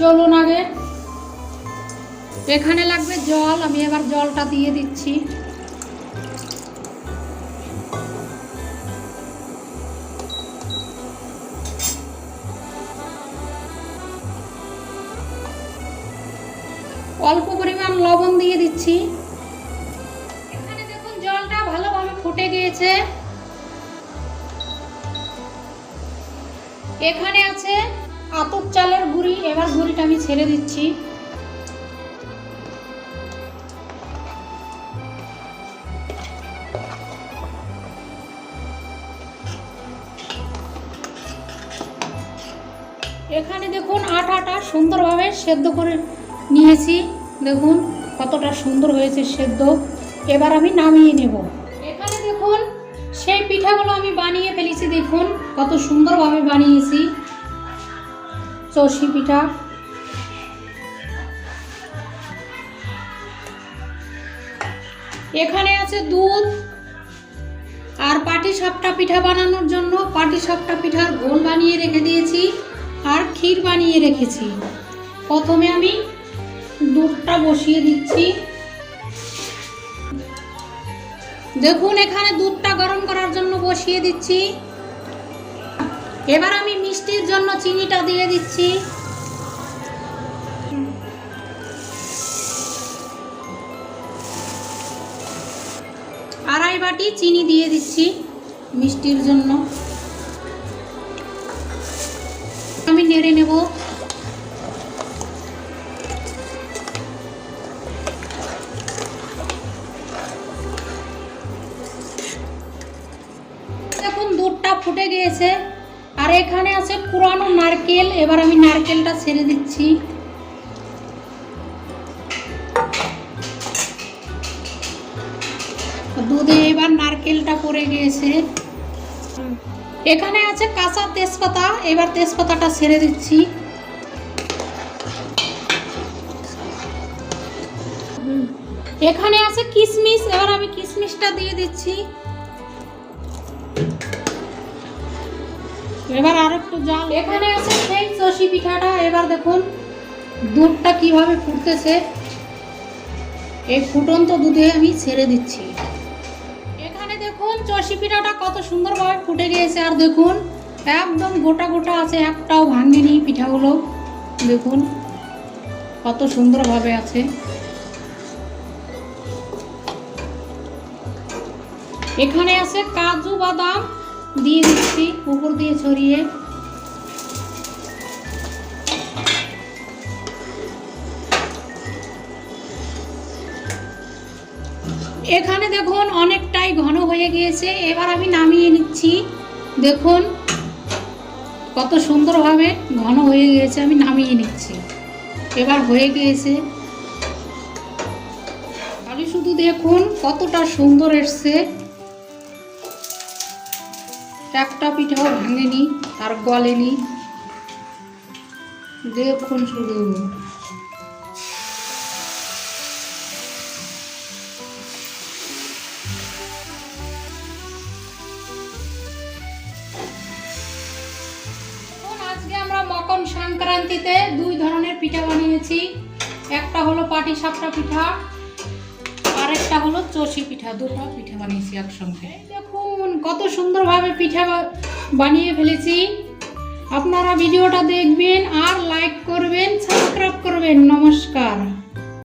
চলুন আগে এখানে লাগবে জল, আমি এবার জলটা দিয়ে দিচ্ছি। অল্প পরিমাণ লবণ দিয়ে দিচ্ছি। এখানে দেখুন জলটা ভালোভাবে ফুটে গিয়েছে। এখানে আছে আতপ চালের গুঁড়ি, এবার গুঁড়িটা আমি ছেড়ে দিচ্ছি। এখানে দেখুন আটাটা সুন্দরভাবে সেদ্ধ করে নিয়েছি। দেখুন কতটা সুন্দর হয়েছে সেদ্ধ। এবার আমি নামিয়ে নেব। এখানে দেখুন সেই পিঠাগুলো আমি বানিয়ে ফেলেছি। দেখুন কত সুন্দরভাবে বানিয়েছি। চষি পিঠা। এখানে আছে দুধ আর পাটি সাপটা পিঠা বানানোর জন্য পাটি সাপটা পিঠার ঘোল বানিয়ে রেখে দিয়েছি আর ক্ষীর বানিয়ে রেখেছি। প্রথমে আমি দুধটা বসিয়ে দিচ্ছি। দেখুন, এখানে দুধটা গরম করার জন্য বসিয়ে দিচ্ছি। এবার আমি মিষ্টির জন্য চিনিটা দিয়ে দিচ্ছি। আড়াই বাটি চিনি দিয়ে দিচ্ছি মিষ্টির জন্য। আমি নেড়ে নেব। দেখুন দুধটা ফুটে গিয়েছে। আর এখানে আছে পুরানো নারকেল। এবার আমি নারকেলটা ছেড়ে দিচ্ছি। দুধে এবার নারকেলটা পড়ে গিয়েছে। এখানে আছে কাঁচা তেজপাতা। এবার তেজপাতাটা ছেড়ে দিচ্ছি। এখানে আছে কিশমিশ এবার আমি কিশমিশটা দিয়ে দিচ্ছি। এবার আর একটু জল। এখানে আছে সেই চষি পিঠাটা। এবার দেখুন, দুধটা কীভাবে ফুটতেছে। এই ফুটন্ত দুধে আমি ছেড়ে দিচ্ছি। এখানে দেখুন চষি পিঠাটা কত সুন্দরভাবে ফুটে গিয়েছে। আর দেখুন, একদম গোটা গোটা আছে, একটাও ভাঙেনি পিঠাগুলো। দেখুন, কত সুন্দরভাবে আছে। এখানে আছে কাজু বাদাম। দিয়ে দিচ্ছি, উপর দিয়ে ছড়িয়ে। এখানে দেখুন অনেকটাই ঘন হয়ে গিয়েছে, এবার আমি নামিয়ে নিচ্ছি। দেখুন কত সুন্দরভাবে ঘন হয়ে গিয়েছে, আমি নামিয়ে নিচ্ছি। এবার হয়ে গিয়েছে। খালি শুধু দেখুন কতটা সুন্দর এসছে। একটা পিঠাও ভাঙেনি আর গলেনি দেখুন আমরা মকর সংক্রান্তিতে দুই ধরনের পিঠা বানিয়েছি। একটা হলো পাটি সাপটা পিঠা আর একটা হলো চষি পিঠা। দুটো পিঠা বানিয়েছি একসঙ্গে। এই দেখুন কত সুন্দরভাবে পিঠা বানিয়ে ফেলেছি। আপনারা ভিডিওটা দেখবেন আর লাইক করবেন সাবস্ক্রাইব করবেন। নমস্কার।